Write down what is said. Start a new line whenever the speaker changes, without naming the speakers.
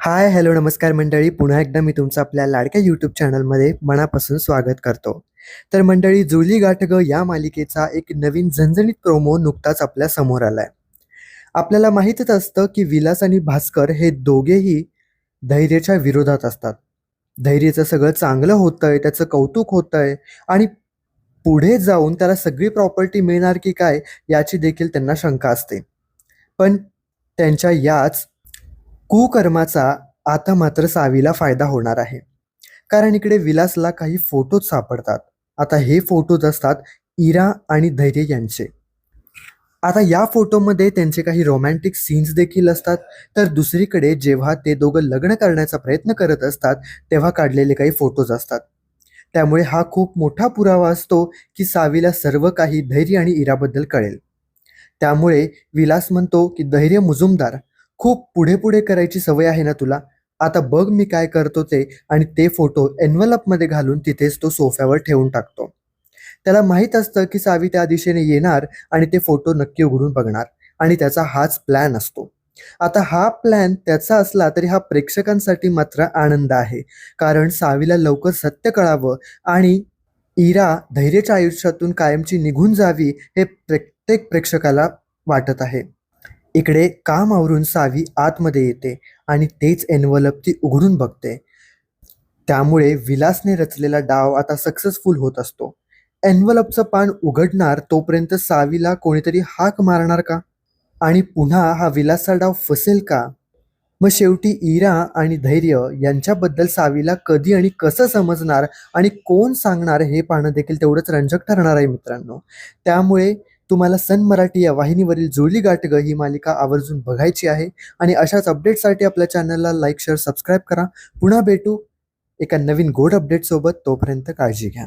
Hi hello नमस्कार मंडळी. पुन्हा एकदा मी तुमचं आपल्या लाडक्या यूट्यूब चॅनलमध्ये मनापासून स्वागत करतो. तर मंडळी जुली गाठ या मालिकेचा एक नवीन झणझणीत प्रोमो नुकताच आपल्यासमोर आला आहे आपल्याला माहीतच असतं की विलास आणि भास्कर हे दोघेही धैर्याच्या विरोधात असतात. धैर्याचं सगळं चांगलं होतंय त्याचं कौतुक होतंय आणि पुढे जाऊन त्याला सगळी प्रॉपर्टी मिळणार की काय याची देखील त्यांना शंका असते. पण त्यांच्या याच कुकर्माचा आता मात्र सावीला फायदा होणार आहे. कारण इकडे विलासला काही फोटोज सापडतात. आता हे फोटोज असतात इरा आणि धैर्य यांचे. आता या फोटोमध्ये त्यांचे काही रोमॅन्टिक सीन्स देखील असतात. तर दुसरीकडे जेव्हा ते दोघं लग्न करण्याचा प्रयत्न करत असतात तेव्हा काढलेले काही फोटोज असतात. त्यामुळे हा खूप मोठा पुरावा असतो की सावीला सर्व काही धैर्य आणि इराबद्दल कळेल. त्यामुळे विलास म्हणतो की धैर्य मुजुमदार खूप पुढे पुढे करायची सवय आहे ना तुला? आता बघ मी काय करतो ते आणि ते फोटो एन्व्हलपमध्ये घालून तिथेच तो सोफ्यावर ठेवून टाकतो. त्याला माहीत असतं की सावी त्या दिशेने येणार आणि ते फोटो नक्की उघडून बघणार आणि त्याचा हाच प्लॅन असतो. आता हा प्लॅन त्याचा असला तरी हा प्रेक्षकांसाठी मात्र आनंद आहे. कारण सावीला लवकर सत्य कळावं आणि इरा धैर्याच्या आयुष्यातून कायमची निघून जावी हे प्रत्येक प्रेक्षकाला वाटत आहे. इकडे काम आवरून सावी आतमध्ये येते आणि तेच एनवलप ती उघडून बघते. त्यामुळे विलासने रचलेला डाव आता सक्सेसफुल होत असतो. एनवलपचं पान उघडणार तोपर्यंत सावीला कोणीतरी हाक मारणार का? आणि पुन्हा हा विलासचा डाव फसेल का? मग शेवटी इरा आणि धैर्य यांच्याबद्दल सावीला कधी आणि कसं समजणार आणि कोण सांगणार हे पाहणं देखील तेवढंच रंजक ठरणार आहे मित्रांनो. त्यामुळे तुम्हाला सन मराठी या वाहिनीवरील जुळली गाठग ही मालिका आवर्जून बघायची आहे. आणि अशाच अपडेटसाठी आपल्या चॅनलला लाईक शेअर सबस्क्राईब करा. पुन्हा भेटू एका नवीन गोड अपडेटसोबत. तोपर्यंत काळजी घ्या.